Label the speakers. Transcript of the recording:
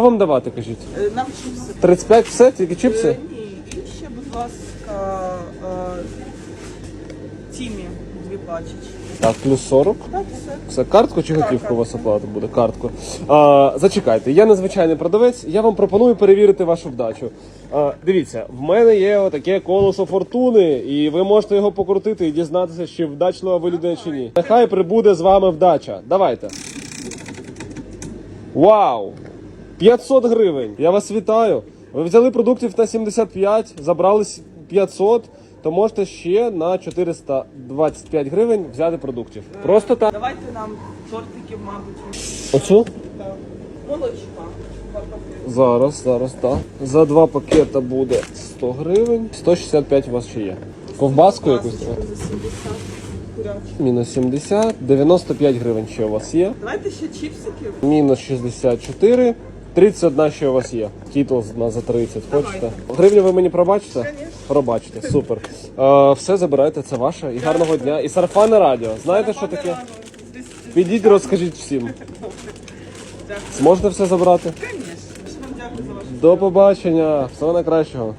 Speaker 1: Що вам давати, кажіть?
Speaker 2: Е, Нам чіпси.
Speaker 1: 35 все, тільки чіпси?
Speaker 2: Е, Ні, і ще, будь ласка, е, тімі дві пачечки.
Speaker 1: Так, плюс 40.
Speaker 2: Так, все.
Speaker 1: Все, картку чи готівку у вас оплата буде? Картку. А, зачекайте, я незвичайний продавець, я вам пропоную перевірити вашу вдачу. А, дивіться, в мене є отаке колесо фортуни, і ви можете його покрутити і дізнатися, чи вдачлива ви людина чи ні. Нехай прибуде з вами вдача. Давайте. Вау! 500 гривень. Я вас вітаю. Ви взяли продуктів на 75, забрали 500, то можете ще на 425 гривень взяти продуктів. Просто так.
Speaker 2: Давайте нам тортиків, мабуть,
Speaker 1: Оцю?
Speaker 2: так. молочка.
Speaker 1: Зараз, зараз, так. За два пакета буде 100 гривень. 165 у вас ще є. Ковбаску якусь?
Speaker 2: Пасочку за 70 курячу.
Speaker 1: Мінус 70, 95 гривень ще у вас є.
Speaker 2: Давайте ще чіпсиків.
Speaker 1: Мінус 64. 31 ще у вас є. Тітл на за 30. Хочете? Гривню ви мені пробачите?
Speaker 2: Пробачте,
Speaker 1: Пробачите, супер. Е, все забирайте, це ваше. І гарного дня. І сарафане радіо. Знаєте, що таке? Підіть, розкажіть всім. Зможете все забрати?
Speaker 2: Звісно.
Speaker 1: До побачення. Всього найкращого.